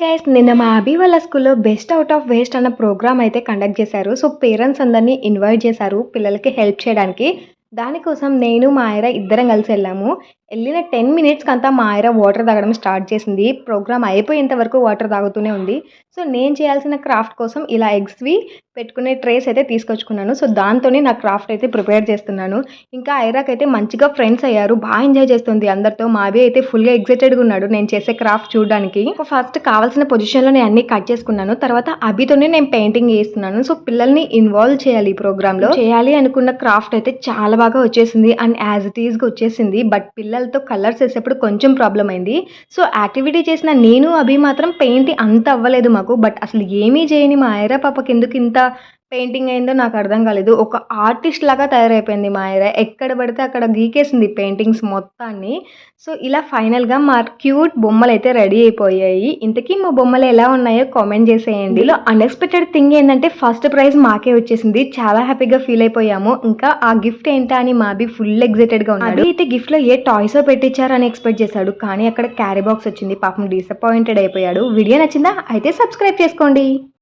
Guys నిన్న మా అభి వాళ్ళ స్కూల్లో బెస్ట్ అవుట్ ఆఫ్ వేస్ట్ అన్న ప్రోగ్రామ్ అయితే కండక్ట్ చేశారు. సో పేరెంట్స్ అందరినీ ఇన్వైట్ చేశారు పిల్లలకి హెల్ప్ చేయడానికి. దానికోసం నేను మా ఆయన ఇద్దరం కలిసి వెళ్ళాము. వెళ్ళిన టెన్ మినిట్స్కి అంతా మా ఆయన వాటర్ తాగడం స్టార్ట్ చేసింది. ప్రోగ్రామ్ అయిపోయేంత వరకు వాటర్ తాగుతూనే ఉంది. సో నేను చేయాల్సిన క్రాఫ్ట్ కోసం ఇలా ఎగ్స్వి పెట్టుకునే ట్రేస్ అయితే తీసుకొచ్చుకున్నాను. సో దాంతోనే నా క్రాఫ్ట్ అయితే ప్రిపేర్ చేస్తున్నాను. ఇంకా ఐరాక్ అయితే మంచిగా ఫ్రెండ్స్ అయ్యారు. బాగా ఎంజాయ్ చేస్తుంది అందరితో. మావి అయితే ఫుల్గా ఎగ్జైటెడ్గా ఉన్నాడు నేను చేసే క్రాఫ్ట్ చూడడానికి. ఫస్ట్ కావాల్సిన పొజిషన్లో నేను అన్ని కట్ చేసుకున్నాను. తర్వాత అభితోనే నేను పెయింటింగ్ చేస్తున్నాను. సో పిల్లల్ని ఇన్వాల్వ్ చేయాలి ఈ ప్రోగ్రాంలో చేయాలి అనుకున్న క్రాఫ్ట్ అయితే చాలా బాగా వచ్చేసింది. అండ్ యాజ్ ఇట్ ఈజ్గా వచ్చేసింది. బట్ పిల్లలతో కలర్స్ వేసేప్పుడు కొంచెం ప్రాబ్లం అయింది. సో యాక్టివిటీ చేసిన నేను అభి మాత్రం పెయింట్ అంత అవ్వలేదు మాకు. బట్ అసలు ఏమీ చేయని మా ఐరా పాపకి ఎందుకు ఇంత పెయింటింగ్ అయిందో నాకు అర్థం కాలేదు. ఒక ఆర్టిస్ట్ లాగా తయారైపోయింది మా ఐరా ఎక్కడ పడితే అక్కడ గీకేసింది పెయింటింగ్స్ మొత్తాన్ని. సో ఇలా ఫైనల్గా మా క్యూట్ బొమ్మలు అయితే రెడీ అయిపోయాయి. ఇంతకీ మా బొమ్మలు ఎలా ఉన్నాయో కామెంట్ చేసేయండి. ఇలా అన్ఎక్స్పెక్టెడ్ థింగ్ ఏంటంటే ఫస్ట్ ప్రైజ్ మాకే వచ్చేసింది. చాలా హ్యాపీగా ఫీల్ అయిపోయాము. ఇంకా ఆ గిఫ్ట్ ఏంటా అని మా అభి ఫుల్ ఎగ్జైటెడ్గా ఉన్నాడు. అయితే గిఫ్ట్లో ఏ టాయ్స్ పెట్టించారని ఎక్స్పెక్ట్ చేశాడు. కానీ అక్కడ క్యారీ బాక్స్ వచ్చింది. పాపం డిసప్పాయింటెడ్ అయిపోయాడు. వీడియో నచ్చిందా? అయితే సబ్స్క్రైబ్ చేసుకోండి.